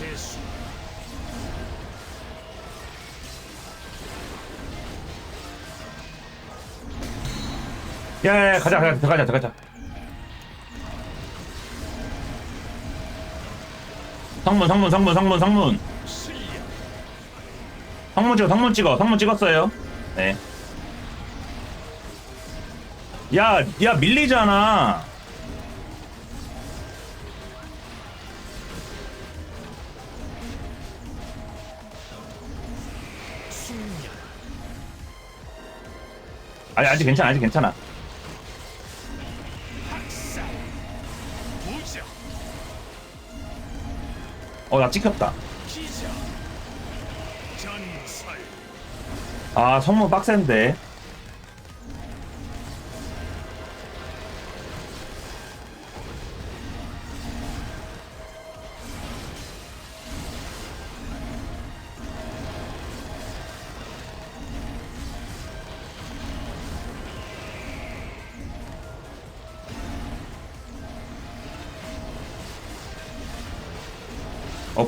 재수. 야야야 가자 가자 들어가자 들어가자. 성문 성문 성문 성문 성문. 성문 찍어 성문 찍어 성문 찍었어요. 네. 야, 야 밀리잖아. 아니 아직 괜찮아, 아직 괜찮아. 어, 나 찍혔다. 아, 성문 빡센데.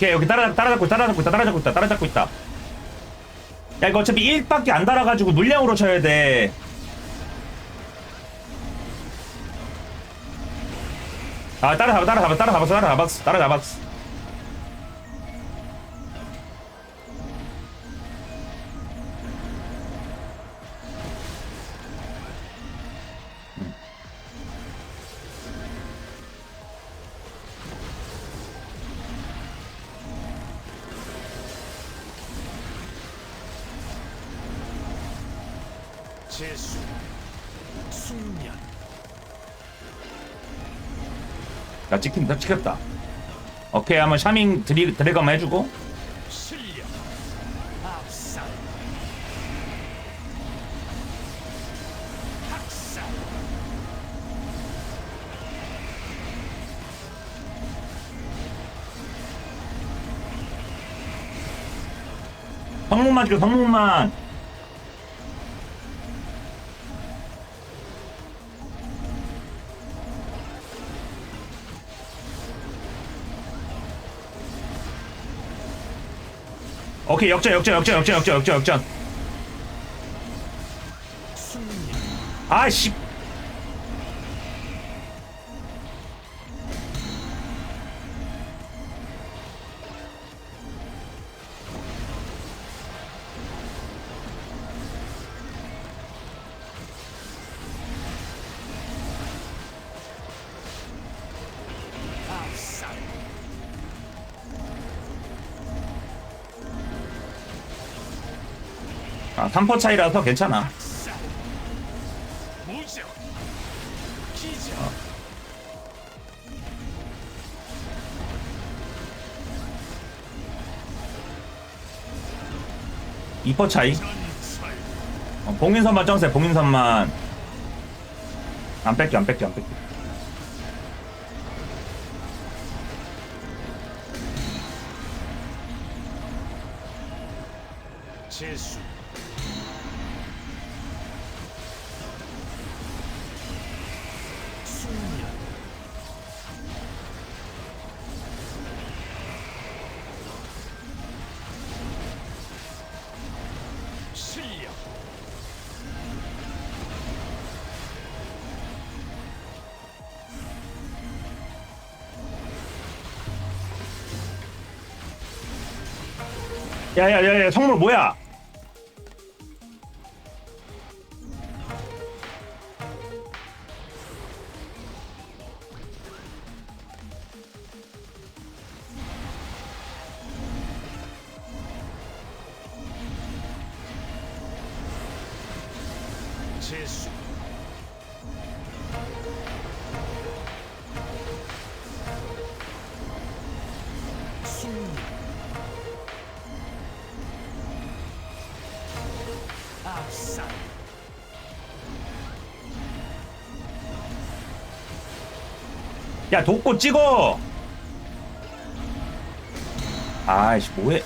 오케이 여기 따라 따라잡고 있다 따라잡고 있다 따라잡고 있다 따라잡고 있다. 야 이거 어차피 1밖에 안 달아가지고 물량으로 쳐야 돼. 아, 따라잡아, 따라잡아, 따라잡았어, 따라잡았어, 따라잡았어. 야, 찍힌다, 찍혔다. 오케이, 한번 샤밍 드리, 드래그 한번 해주고. 성문만 찍어, 성문만. 오케이, 역전, 역전, 역전, 역전, 역전, 역전, 역전. 아씨. 아, 3포 차이라서 괜찮아. 2포 차이. 어, 봉인선만 ጨ세요 봉인선만. 안 뺄게, 안 뺄게, 안 뺄게. 재수. 숙련. 실력. 야, 야, 야, 야, 성물 뭐야? 압살 야, 돕고 찍어! 아이씨, 뭐해?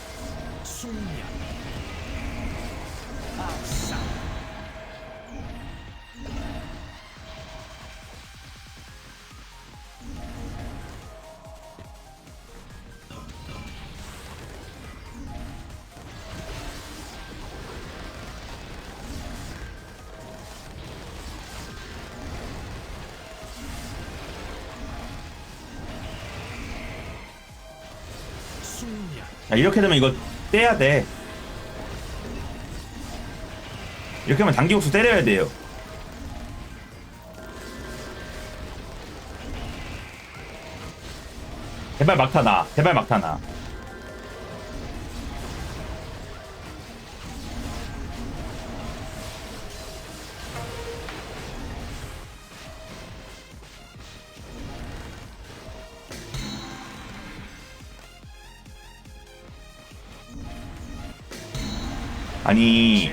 자, 이렇게 되면 이거 떼야 돼. 이렇게 하면 단기옥수 때려야 돼요. 제발 막타 나. 제발 막타 나. 아니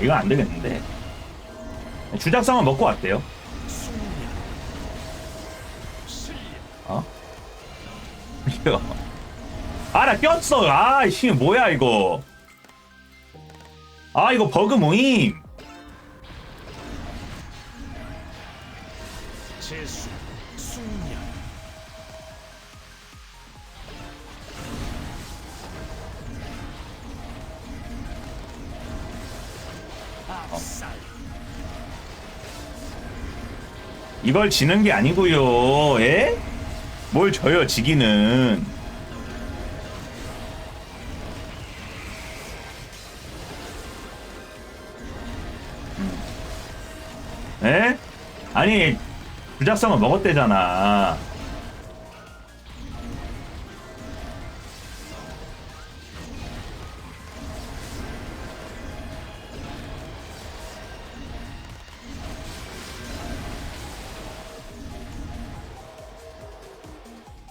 이건 안 되겠는데. 주작성은 먹고 왔대요. 어? 이거. 아, 나 꼈어. 아, 씨, 뭐야, 이거. 아, 이거 버그 모임. 이걸 지는 게 아니고요. 예? 뭘 져요, 지기는. 예? 아니, 주작성은 먹었대잖아.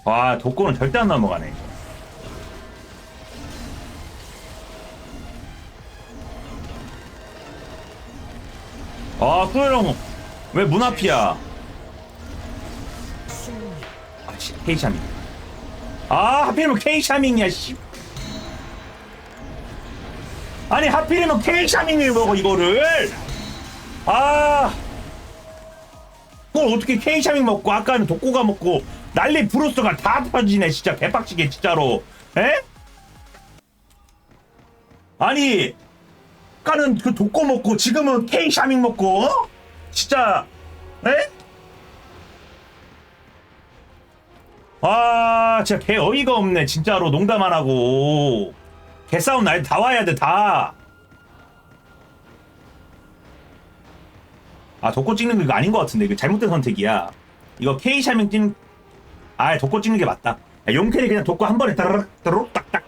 와, 독고는 절대 안 넘어가네. 아, 꾸여롱. 왜 문 앞이야? 아, 씨, 케이샤밍. 아, 하필이면 케이샤밍이야, 씨. 아니, 하필이면 케이샤밍을 먹어, 이거를. 아. 그걸 어떻게 케이샤밍 먹고, 아까는 독고가 먹고, 난리 브루스가 다 터지네, 진짜. 개빡치게, 진짜로. 에? 아니, 아까는 그 독고 먹고, 지금은 케이 샤밍 먹고, 어? 진짜, 에? 아, 진짜 개 어이가 없네. 진짜로 농담 안 하고. 개싸움 날 다 와야 돼, 다. 아, 독고 찍는 거 이거 아닌 것 같은데. 이거 잘못된 선택이야. 이거 K 샤밍 찍는, 아, 독고 찍는 게 맞다. 야, 용캐리 그냥 독고 한 번에 따르륵, 딱딱딱.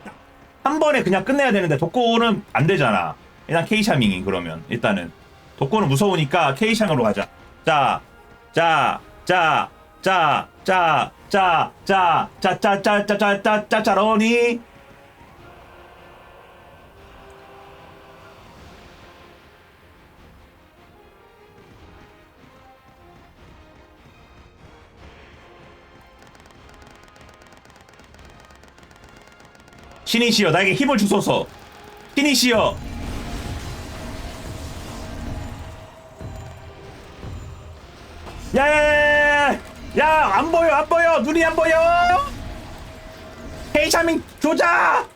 한 번에 그냥 끝내야 되는데, 독고는 안 되잖아. 일단 K 샤밍이 그러면, 일단은. 독고는 무서우니까 K 샤밍으로 가자. 자, 자, 자, 자, 자, 자, 자, 자, 자, 자, 자, 자, 자, 자, 짜러니. 신이시여 나에게 힘을 주소서. 신이시여. 야야야야야! 야, 안 보여, 안 보여, 눈이 안 보여. 케이샤밍 조자.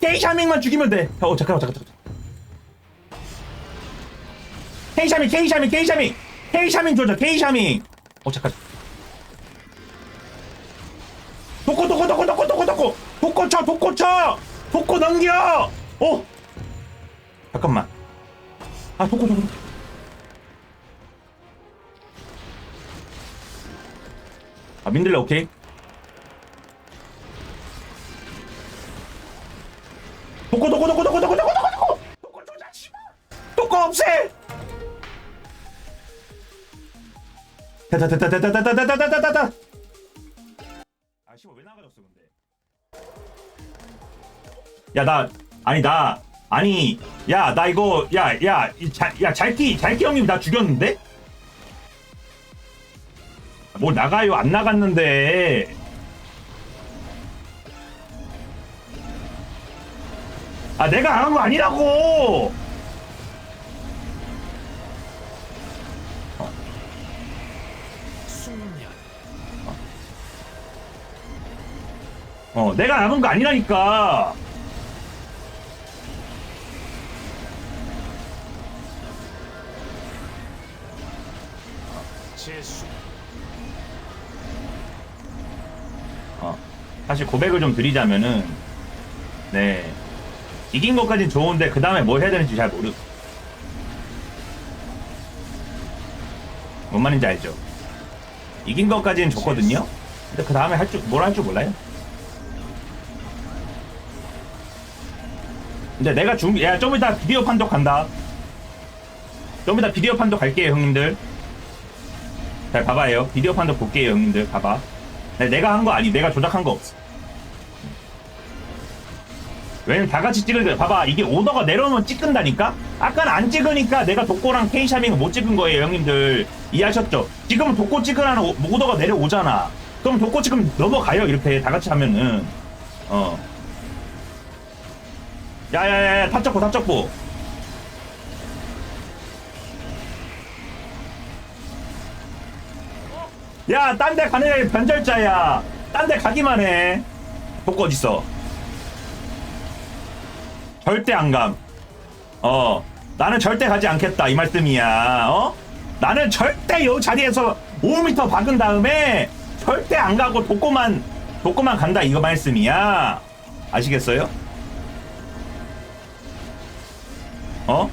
케이샤밍만 죽이면 돼. 어, 잠깐만, 잠깐, 잠깐. 케이샤밍, 케이샤밍, 케이샤밍, 케이샤밍 조자, 케이샤밍. 어, 잠깐. 도코 쳐, 도코 쳐, 도코 넘겨. 어, 잠깐만. 아, 도코. 도코. 아 민들레 오케이 도코 도코 도코 도코 도코 도코 도코 도코 조자 씨발 도코 없애 됐다 됐다 됐다 됐다 됐다 됐다 됐다 야 나 아니 나 아니 야 나 이거 야야야 잘기 잘기 형님 나 죽였는데? 뭐 나가요? 안 나갔는데. 아 내가 안 한 거 아니라고! 어 내가 안 한 거 아니라니까 재수 사실 고백을 좀 드리자면은 네 이긴 것까진 좋은데 그 다음에 뭘 해야 되는지 잘 모르. 뭔 말인지 알죠? 이긴 것까지는 좋거든요. 근데 그 다음에 할 줄 뭘 할 줄 몰라요. 근데 내가 중, 야, 좀 이따 비디오 판독 간다. 좀 이따 비디오 판독 갈게요, 형님들. 잘 봐봐요. 비디오 판독 볼게요, 형님들. 봐봐. 네, 내가 한 거 아니, 내가 조작한 거 없어. 왜냐면 다 같이 찍을 때, 봐봐. 이게 오더가 내려오면 찍는다니까? 아까는 안 찍으니까 내가 독고랑 케이샤밍을 못 찍은 거예요, 형님들. 이해하셨죠? 지금은 독고 찍으라는 오- 오더가 내려오잖아. 그럼 독고 찍으면 넘어가요, 이렇게 다 같이 하면은. 어. 야야야야 타적고 타적고 야 딴 데 가는 애 변절자야 딴 데 가기만 해 복고 어딨어 절대 안 감 어 나는 절대 가지 않겠다 이 말씀이야 어 나는 절대 요 자리에서 5m 박은 다음에 절대 안 가고 독고만 독고만 간다 이거 말씀이야 아시겠어요? 어?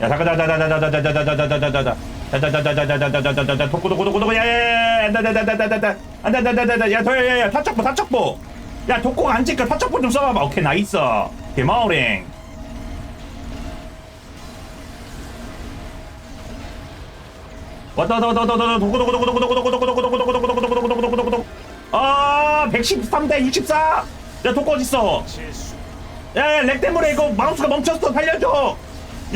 야 자자자자자자자자자자자자자자 자자자자자자자자자자자 도고 도고 도고 도고 야야야야 안다다다다다다 안다다다다다 야 더야야야 타척보 타척보 야 독고가 안 찍혀 타척보 좀 써봐봐 오케이 나이스 개마오랭 왔다 왔다 왔다 왔다 왔다 도고 도고 도고 도고 도고 도고 도고 도고 도고 도고 도고 도고 도고 도고 도고 도고 아 113대 64. 야 독고 어딨어? 재수 야, 야, 렉 때문에 이거 마우스가 멈췄어. 살려줘.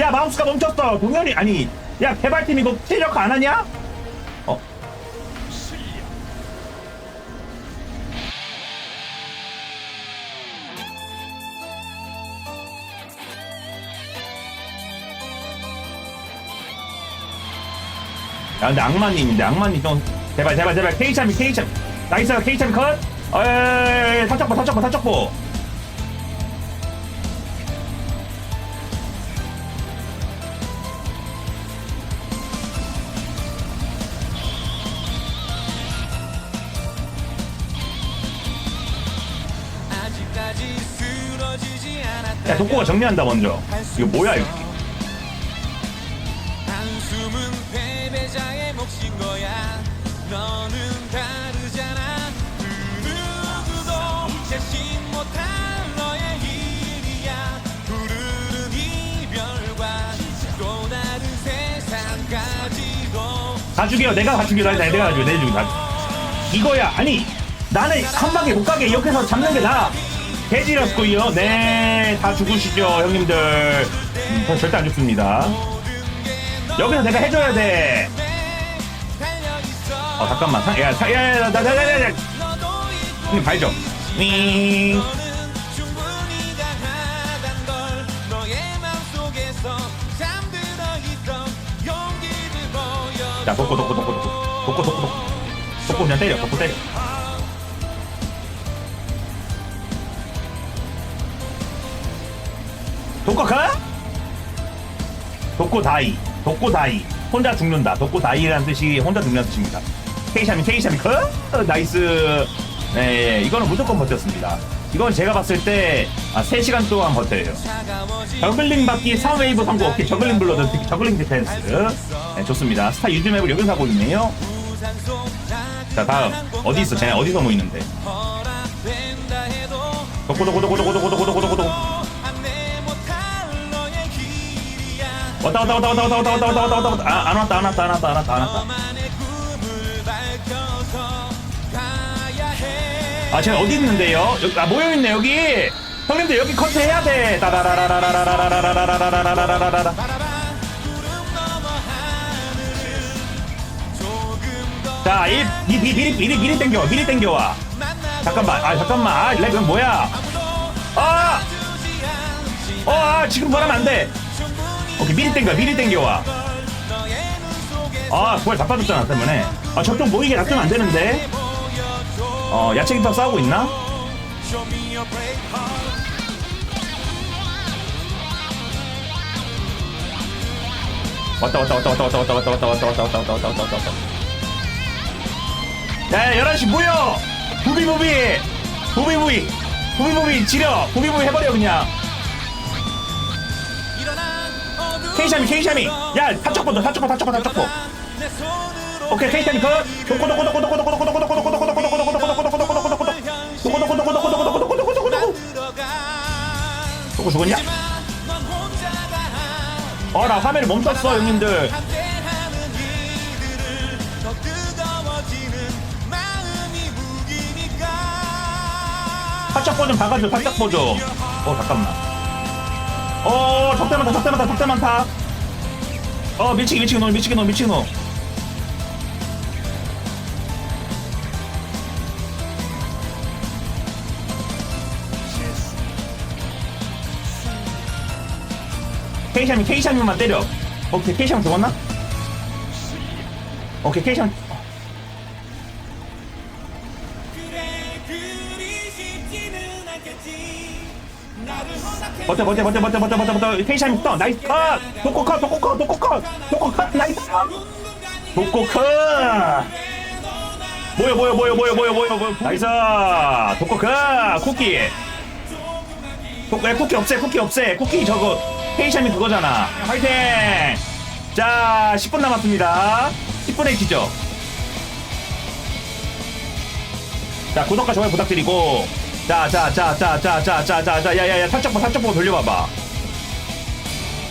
야, 마우스가 멈췄어. 동현이 아니, 야, 개발팀 이거 최적화 안 하냐? 어, 야, 근데 악마님인데 악마님 좀 제발, 제발, 제발. 케이참이 케이참. 나이스, 케이참 컷. 어, 야, 타척보, 타척보, 타척보. 독고가 정리한다 먼저. 이거 뭐야 이거? 한숨은 패배자의 몫인 거야 너는 다르잖아 그 누구도 자신 못할 너의 일이야 부르는 이별과 또 다른 세상까지도 다 죽여. 내가 다 죽여. 내가 내가 다 죽여. 내가 죽여. 다 죽여. 이거야. 아니, 나는 한 방에 못 가게 이렇게 해서 잡는 게 나. 해지렸고요. 네, 다 죽으시죠, 형님들. 음, 절대 안 죽습니다. 여기서 내가 해줘야 돼. 어, 잠깐만. 사, 야, 사, 야, 야, 야, 야, 야, 야, 야, 야. 형님, 봐야죠. 윙. 자, 덮고, 덮고, 덮고, 덮고. 덮고, 덮고, 덮고. 덮고 그냥 때려, 덮고 때려. 가? 돕고 다이, 돕고 다이. 혼자 죽는다. 돕고 다이라는 뜻이 혼자 죽는다는 뜻입니다. 케이샤미, 케이샤미, 컷? 어, 나이스. 네, 이거는 무조건 버텼습니다. 이건 제가 봤을 때, 아, 3시간 동안 버텨요. 저글링 받기 3웨이브 성공 오케이 저글링 블러드 특히 저글링 디펜스 네, 좋습니다 스타 유즈 맵을 여기서 하고 있네요 자 다음 어디 있어 쟤네 어디서 모이는데 도고 도고 도고 도고 도고 도고 도고 도 왔다 왔다 왔다 왔다 왔다 왔다 왔다 왔다 왔다 왔다 아, 안 왔다 안 왔다 안 왔다 안 왔다 안 왔다 아 쟤네 어디 있는데요? 여기, 아 모여있네 여기 형님들 여기 커트 해야 돼 따라라라라라라라라라라라라라라라라라라 자, 이, 이, 이, 미리, 미리, 미리 땡겨, 미리 땡겨와. 잠깐만, 아, 잠깐만, 아, 렉, 이건 뭐야? 아! 어, 아, 지금 말하면 안 돼. 오케이, 미리 땡겨, 미리 땡겨와. 아, 그걸 다 빠졌잖아, 때문에. 아, 저쪽 모이게 놔두면 안 되는데. 어, 야채기파 싸우고 있나? 왔다, 왔다, 왔다, 왔다, 왔다, 왔다, 왔다, 왔다, 왔다, 왔다, 왔다, 왔다, 왔다, 왔다, 왔다. 야, 야, 11시 모여! 부비부비! 부비부비 부비부비 지려 부비부비 해버려 그냥 케이샤미 케이샤미 야 타초코도 타초코 타초코 타초코 오케이 케이샤미 컷 도코 죽었냐? 어라 화면이 멈췄어 형님들 타초코 좀 박아줘 타초코 좀어 잠깐만 어 적대 많다 적대 많다 적대 많다 어 미치기 미치기 놈 미치기 놈 미치기 놈 케이샤미 케이샤미만 때려. 오케이 케이샤미 죽었나? 오케이 케이샤미 버텨 버텨 버텨 버텨 버텨 버텨 버텨. 케이샤미 떠 나이스 컷! 도코 컷 도코 컷 도코 컷! 도코 컷 나이스 도코 컷! 뭐야 뭐야 뭐야 뭐야 뭐야 뭐야 뭐야 나이스! 도코 컷! 쿠키! 야, 쿠키 없애 쿠키 없애. 쿠키 저거 케이샤미 그거잖아. 화이팅! 자 10분 남았습니다. 10분에 기죠 자 구독과 좋아요 부탁드리고 자자자자자자자자자 야야야 살짝 보 살짝 보고 돌려봐봐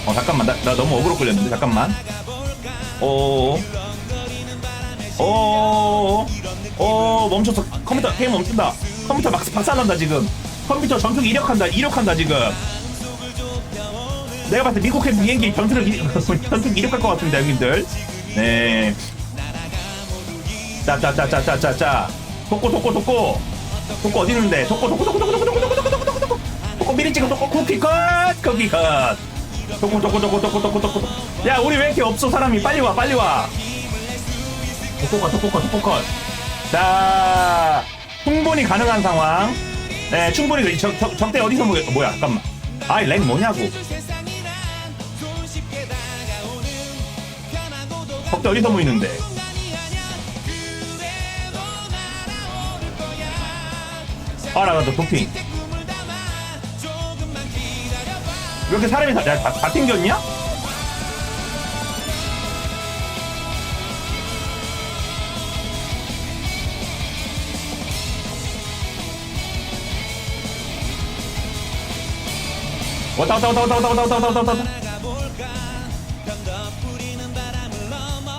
어 잠깐만 나, 나 너무 어그로 끌렸는데 잠깐만 오오오 오 멈췄어 컴퓨터 게임 멈춘다 컴퓨터 막 박살난다 지금 컴퓨터 전투 이력한다 이력한다 지금 내가 봤을 때 미국 행 비행기 전투를 이- 전투 이력할 것 같은데 형님들 네 짜짜짜짜짜짜짜 독고 독고 독고 독고 어디 있는데 독고 독고 독고 독고 독고 독고 독고 독고 독고 독고 독고 미리 찍어 독고 쿠키 컷 쿠키 컷 독고 독고 독고 독고 독고 독고 야 우리 왜 이렇게 없어 사람이 빨리 와 빨리 와 독고 컷 독고 컷 독고 컷자 충분히 가능한 상황 네 충분히 그 적, 적, 적대 어디서 뭐, 뭐야 잠깐만 아이 랭 뭐냐고 적대 어디서 모이는데 아나 나 도핑. 왜 이렇게 사람이 다, 다, 다 튕겼냐? 왔다 왔다 왔다 왔다 왔다 왔다 왔다 왔다 왔다.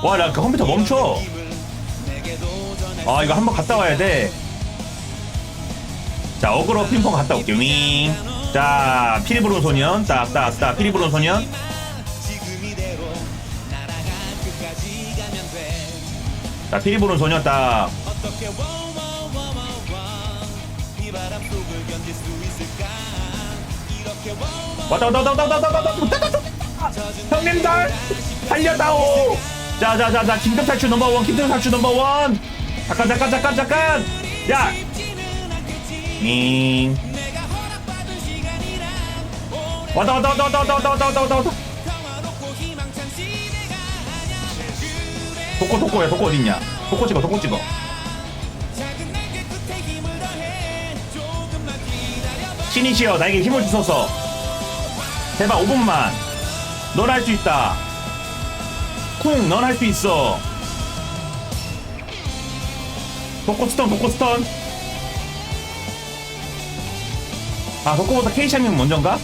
와나 그 컴퓨터 멈춰. 아 이거 한번 갔다 와야 돼 자, 어그로 핑퐁 갔다 올게요. 윙. 자, 피리 부른 소년. 딱, 딱, 딱. 피리 부른 소년. 자, 피리 부른 소년 딱. 왔다, 왔다, 왔다, 왔다, 왔다, 왔다, 왔다, 왔다, 왔다. 형님들! 살려다오! 자, 자, 자, 자, 긴급 탈출 넘버원, 긴급 탈출 넘버원! 잠깐, 잠깐, 잠깐, 잠깐! 야! 잉. 왔다 왔다 왔다 왔다 왔다 왔다 왔다 왔다. 왔다 도코 도코야 도코 어딨냐? 도코 찍어 도코 찍어. 신이시여 나에게 힘을 주소서. 제발 5분만. 넌 할 수 있다. 쿵 넌 할 수 있어. 도코 스턴 도코 스턴 아 덕구보다 케이샤님 먼저인가?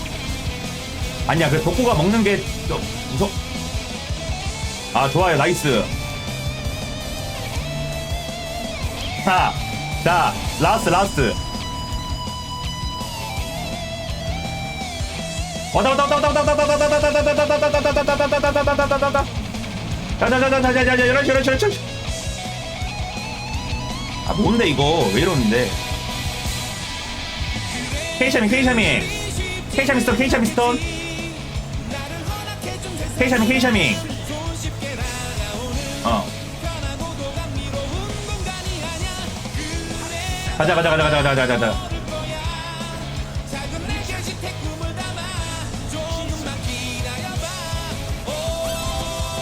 아니야 그 덕구가 먹는 게좀 무서 아 좋아요 나이스 자, 자 라스트 라스트 왔다 왔다 왔다 왔다 왔다 왔다 왔다 왔다 왔다 왔다 왔다 왔다 왔다 왔다 왔다 왔다 왔다 아 뭔데 이거 왜 이러는데 케이샤밍 케이샤밍 케이샤밍 스톤 케이샤밍 스톤 케이샤밍 케이샤밍 어 가자 가자 가자 가자 가자 가자 가자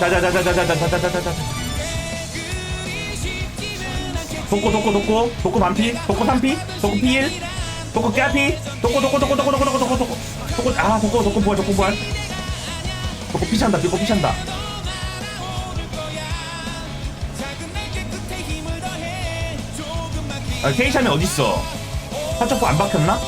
자자자자자자자자자자자자 독고 독고 독고 독고 반피 독고 3피 독고 필 도코 깨피? 도코 도코 도코 도코 도코 도코 도코. 도코 도코 아 도코 도코 부활 도코 부활. 도코 피찬다 도코 피찬다. 아 케이샤미 어딨어? 사적부 안 박혔나?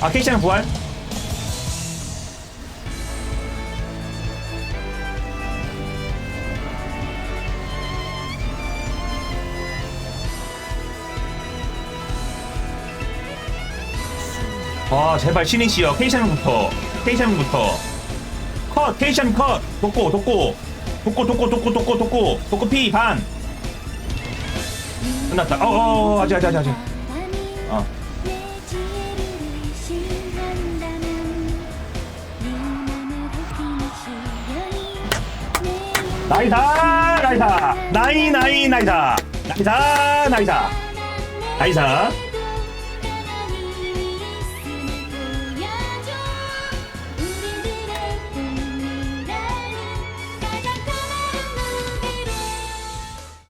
아 케이샤미 부활 와 제발 신이시여 케이샤밍부터. 케이샤밍부터. 컷 케이샤밍 컷. 독고 독고. 독고 독고 독고 독고 독고. 독고 피반. 끝났다. 어어 아직 아직 아직 아직. 어. 나이다 나이다. 나이 나이 나이다. 나이다 나이다. 나이다